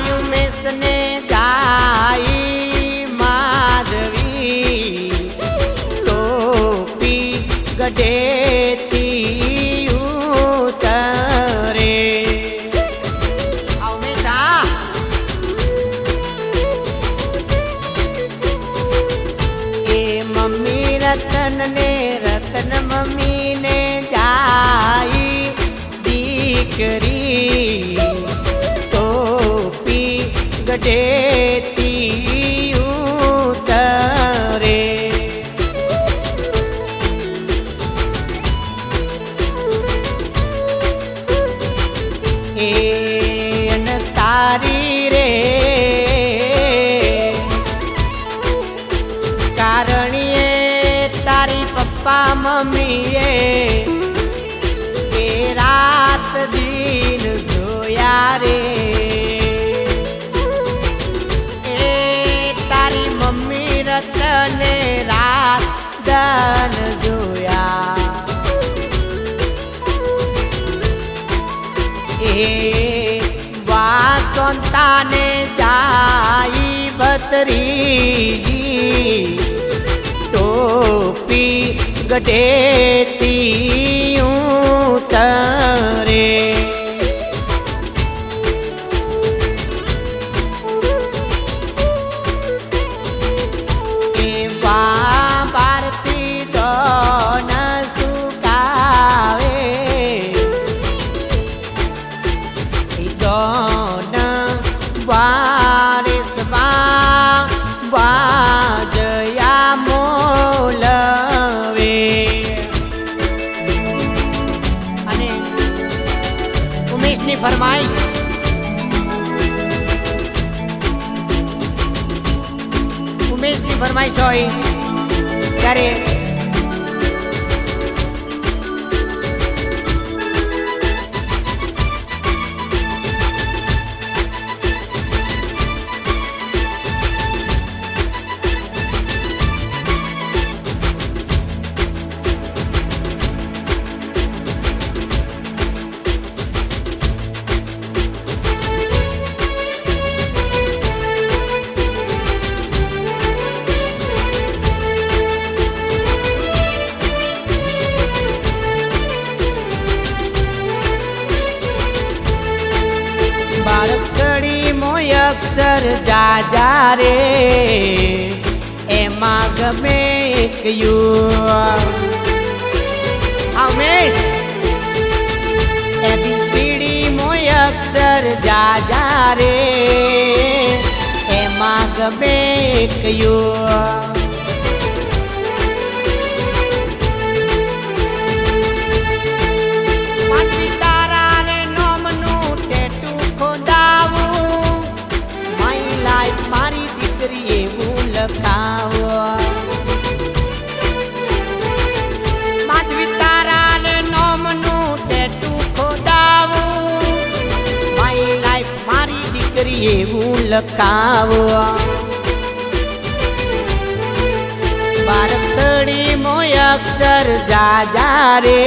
મેસને જાય માધવી. ટોપી ગઢેથી ઉતરે. મેસા. એ મમ્મી રતન ને રતન મમ્મી ને જાય દીકરી. ગઢેથી ઉતરે. એન તારી રે. કારણીએ તારી પપ્પા મમ્મીએ એ રાત દિન સોયા રે. દન જોયા. એ વાસંતાને જાઈ બતરી ટોપી ગઢેતી ઉતરે. ફરમાઈશ. ઉમેશની ફરમાઈશ હોય ત્યારે અક્ષર જાજા રે. એમાં ગમે એક યુ હમેશ એબીસીડી મોય અક્ષર જાજા રે. એમાં ગમે એક યુ એવું લખાવો બારક્ષડી મોય અક્ષર જાજા રે.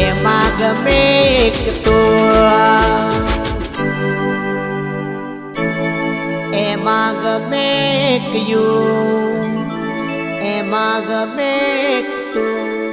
એમાં ગમે એક તો. એમાં ગમે એક યુ. એમાં ગમે એક તું.